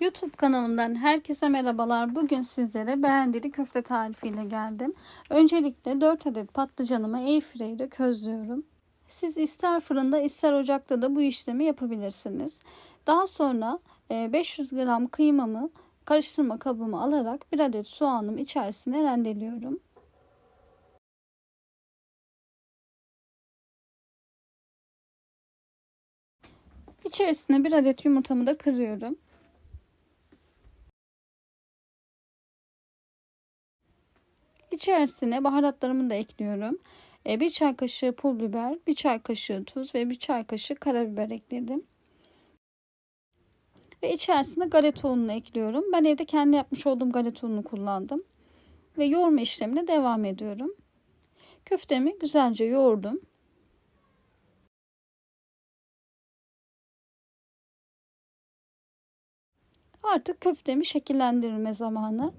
YouTube kanalımdan herkese merhabalar. Bugün sizlere beğendili köfte tarifiyle geldim. Öncelikle 4 adet patlıcanımı airfryer'de közlüyorum. Siz ister fırında ister ocakta da bu işlemi yapabilirsiniz. Daha sonra 500 gram kıymamı karıştırma kabıma alarak 1 adet soğanım içerisine rendeliyorum. İçerisine bir adet yumurtamı da kırıyorum. İçerisine baharatlarımı da ekliyorum. E, bir çay kaşığı pul biber, bir çay kaşığı tuz ve bir çay kaşığı karabiber ekledim. Ve içerisine galeta ununu ekliyorum. Ben evde kendi yapmış olduğum galeta ununu kullandım. Ve yoğurma işlemine devam ediyorum. Köftemi güzelce yoğurdum. Artık köftemi şekillendirme zamanı.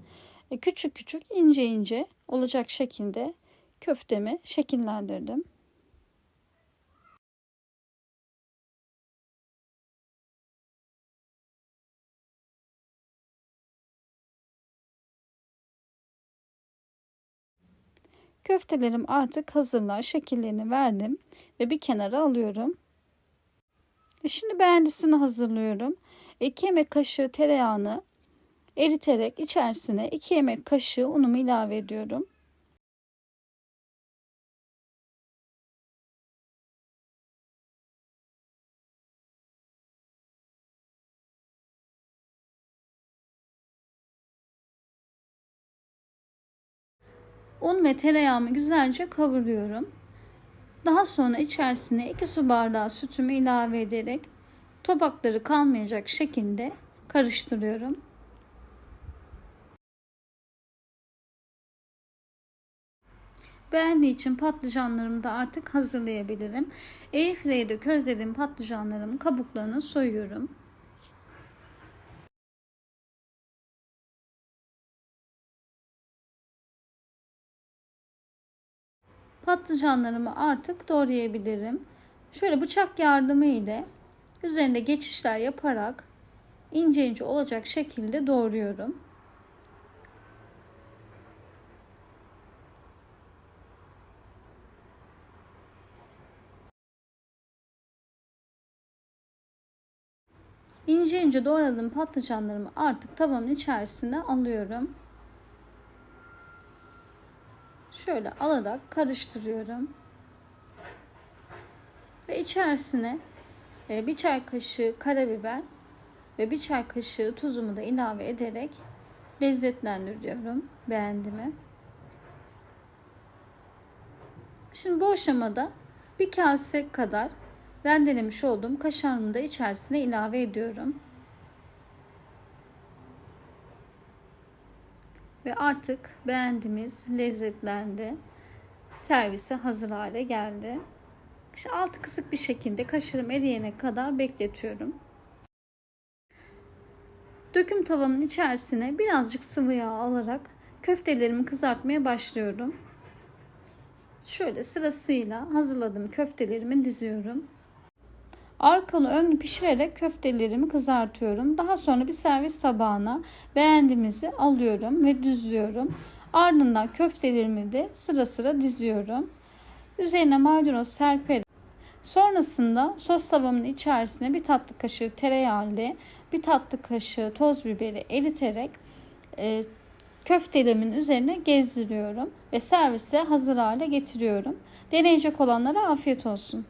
E, küçük küçük ince ince olacak şekilde köftemi şekillendirdim. Köftelerim artık hazırlar şekillerini verdim ve bir kenara alıyorum. E, şimdi beğendisini hazırlıyorum. 2 yemek kaşığı tereyağını eriterek içerisine 2 yemek kaşığı unumu ilave ediyorum. Un ve tereyağımı güzelce kavuruyorum. Daha sonra içerisine 2 su bardağı sütümü ilave ederek topakları kalmayacak şekilde karıştırıyorum. Beğendiği için patlıcanlarımı da artık hazırlayabilirim. Airfryer'de közlediğim patlıcanlarımın kabuklarını soyuyorum. Patlıcanlarımı artık doğrayabilirim. Şöyle bıçak yardımı ile üzerinde geçişler yaparak ince ince olacak şekilde doğruyorum. İnce ince doğradığım patlıcanlarımı artık tavamın içerisine alıyorum. Şöyle alarak karıştırıyorum. Ve içerisine e, bir çay kaşığı karabiber ve bir çay kaşığı tuzumu da ilave ederek lezzetlendiriyorum beğendimi. Şimdi bu aşamada bir kase kadar rendelemiş olduğum kaşarımı da içerisine ilave ediyorum. Ve artık beğendiğimiz lezzetlendi. Servise hazır hale geldi. İşte altı kısık bir şekilde kaşarım eriyene kadar bekletiyorum. Döküm tavamın içerisine birazcık sıvı yağ alarak köftelerimi kızartmaya başlıyorum. Şöyle sırasıyla hazırladığım köftelerimi diziyorum. Arkalı önlü pişirerek köftelerimi kızartıyorum. Daha sonra bir servis tabağına beğendiğimizi alıyorum ve düzlüyorum. Ardından köftelerimi de sıra sıra diziyorum. Üzerine maydanoz serperek Sonrasında sos tavamın içerisine bir tatlı kaşığı tereyağı ile bir tatlı kaşığı toz biberi eriterek e, köftelerimin üzerine gezdiriyorum ve servise hazır hale getiriyorum. Deneyecek olanlara afiyet olsun.